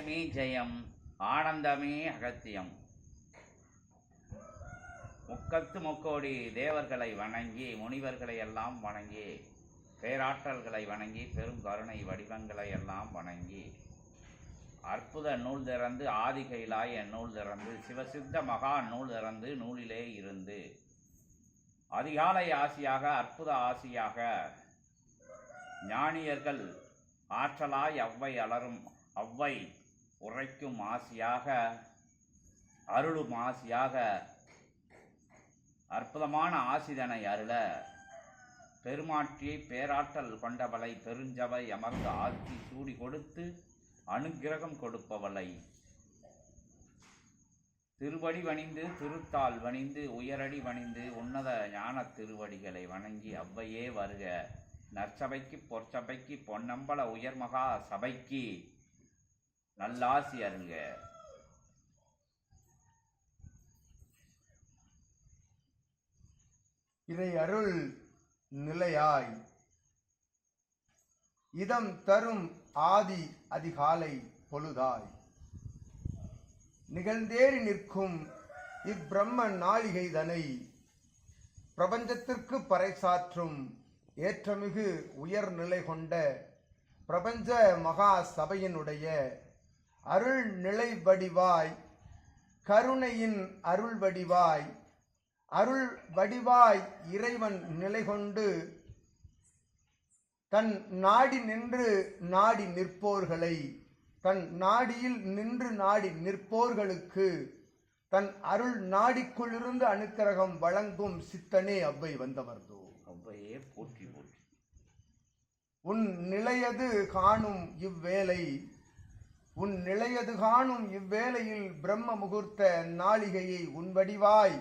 சத்தியமே ஜெயம் ஆனந்தமே அகத்தியம். முக்கத்து முக்கோடி தேவர்களை வணங்கி முனிவர்களை எல்லாம் வணங்கி பேராற்றல்களை வணங்கி பெரும் கருணை வடிவங்களை எல்லாம் வணங்கி அற்புத நூல் திறந்து ஆதி கைலாய நூல் திறந்து சிவசித்த மகா நூல் திறந்து நூலிலே இருந்து அதிகாலை ஆசியாக அற்புத ஆசியாக ஞானியர்கள் ஆற்றலாய் அவ்வை அலரும் அவ்வை உரைக்கும் ஆசியாக அருளும் ஆசியாக அற்புதமான ஆசிதனை அருள பெருமாட்டியை பேராற்றல் கொண்டவளை பெருஞ்சவை அமர்ந்து ஆட்சி சூடி கொடுத்து அனுக்கிரகம் கொடுப்பவளை. திருவடி வணிந்து திருத்தால் வணிந்து உயரடி வணிந்து உன்னத ஞான திருவடிகளை வணங்கி அவ்வையே வருக. நற்சபைக்கு பொற்சபைக்கு பொன்னம்பல உயர்மகா சபைக்கு நல்லாசி அருங்க இறை அருள் நிலையாய். இதம் தரும் ஆதி அதிகாலை பொழுதாய். நிகழ்ந்தேறி நிற்கும் இப்பிரம்ம நாளிகைதனை பிரபஞ்சத்திற்கு பறைசாற்றும் ஏற்றமிகு உயர்நிலை கொண்ட பிரபஞ்ச மகா சபையினுடைய அருள் நிலை வடிவாய் கருணையின் அருள் வடிவாய் அருள் வடிவாய் இறைவன் நிலை கொண்டு தன் நாடி நின்று நாடி நிற்போர்களை தன் நாடியில் நின்று நாடி நிற்போர்களுக்கு தன் அருள் நாடிக்குள்ளிருந்து அனுக்கிரகம் வழங்கும் சித்தனே அவ்வை வந்தவர்தோ. அவ்வையே போற்றி போற்றி. உன் நிலையது காணும் இவ்வேளை உன் நிலையது காணும் இவ்வேளையில் பிரம்ம முகூர்த்த நாளிகையை உன் வடிவாய்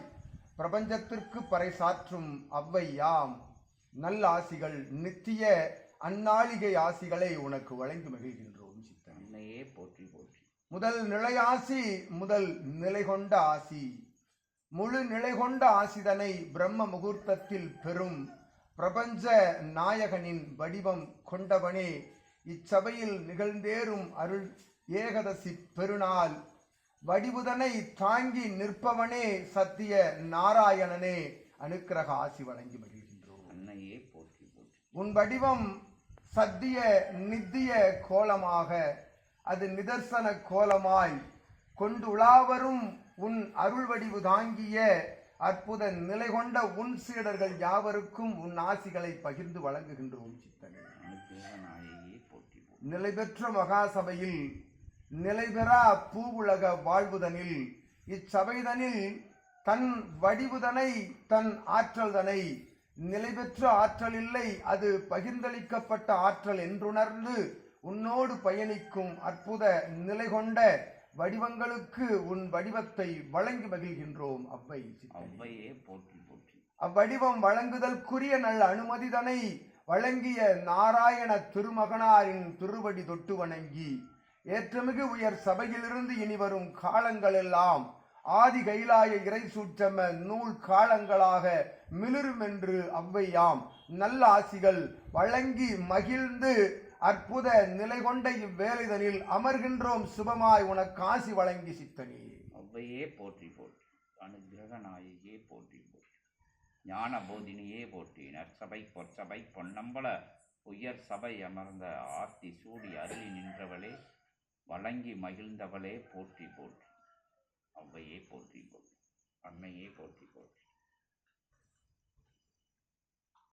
பிரபஞ்சத்திற்கு பறைசாற்றும் அவ்வை யாம். நல்ல ஆசிகள் நித்திய அந்நாளிகை ஆசிகளை உனக்கு வழங்கி மகிழ்கின்றோம் சித்தனே அன்னையே போற்றி போற்றி. முதல் நிலை ஆசி முதல் நிலை கொண்ட ஆசி. முழு நிலை கொண்ட ஆசிதனை பிரம்ம முகூர்த்தத்தில் பெறும் பிரபஞ்ச நாயகனின் வடிவம் கொண்டவனே. இச்சபையில் நிகழ்ந்தேறும் அருள் ஏகதசி பெருநாள். வடிவுதனை தாங்கி நிற்பவனே சத்திய நாராயணனே. அனுக்கிரக ஆசி வழங்கி மகிழ்கின்றோம். அன்னையே போற்றி போற்றி. உன் வடிவம் சத்திய நித்திய கோலமாக. அது நிதர்சன கோலமாய். கொண்டு உலாவரும் உன் அருள் வடிவு தாங்கிய அற்புத நிலை கொண்ட உன் சீடர்கள் யாவருக்கும் உன் ஆசிகளை பகிர்ந்து வழங்குகின்றோம் சித்தனே. நிலை பெற்ற மகாசபையில் நிலை பெறா பூவுலக வாழ்வுதனில். இச்சபைதனில் தன் வடிவுதனை தன் ஆற்றல்தனை. நிலை பெற்ற ஆற்றல் இல்லை அது பகிர்ந்தளிக்கப்பட்ட ஆற்றல் என்றுணர்ந்து உன்னோடு பயணிக்கும் அற்புத நிலை கொண்ட வடிவங்களுக்கு உன் வடிவத்தை வழங்கி மகிழ்கின்றோம் அவ்வை. அவ்வையே போற்றி போற்றி. அவ்வடிவம் வழங்குதற்குரிய நல்ல அனுமதிதனை வழங்கிய நாராயண திருமகனாரின் திருவடி தொட்டு வணங்கி. ஏற்றமிகு உயர் சபையிலிருந்து இனி வரும் காலங்களெல்லாம் ஆதி கைலாய இறை சூற்றம நூல் காலங்களாக மிளிருமென்று அவ்வையாம். நல்ல ஆசிகள் வழங்கி மகிழ்ந்து அற்புத நிலை கொண்ட இவ்வேலைதனில் அமர்கின்றோம் சுபமாய் உனக்கு ஆசி வழங்கி சித்தனி. அவ்வையே போற்றி போற்றி. அனுகிரக நாயகியே போற்றி போற்றி. ஞான போதினியே போற்றி. நற்சபை பொற்சபை பொன்னம்பல உயர் சபை அமர்ந்த ஆர்த்தி சூடி அருளி நின்றவளே. வழங்கி மகிழ்ந்தவளே போற்றி போற்றி. ஔவையே போற்றி போற்றி. அன்னையே போற்றி போற்றி.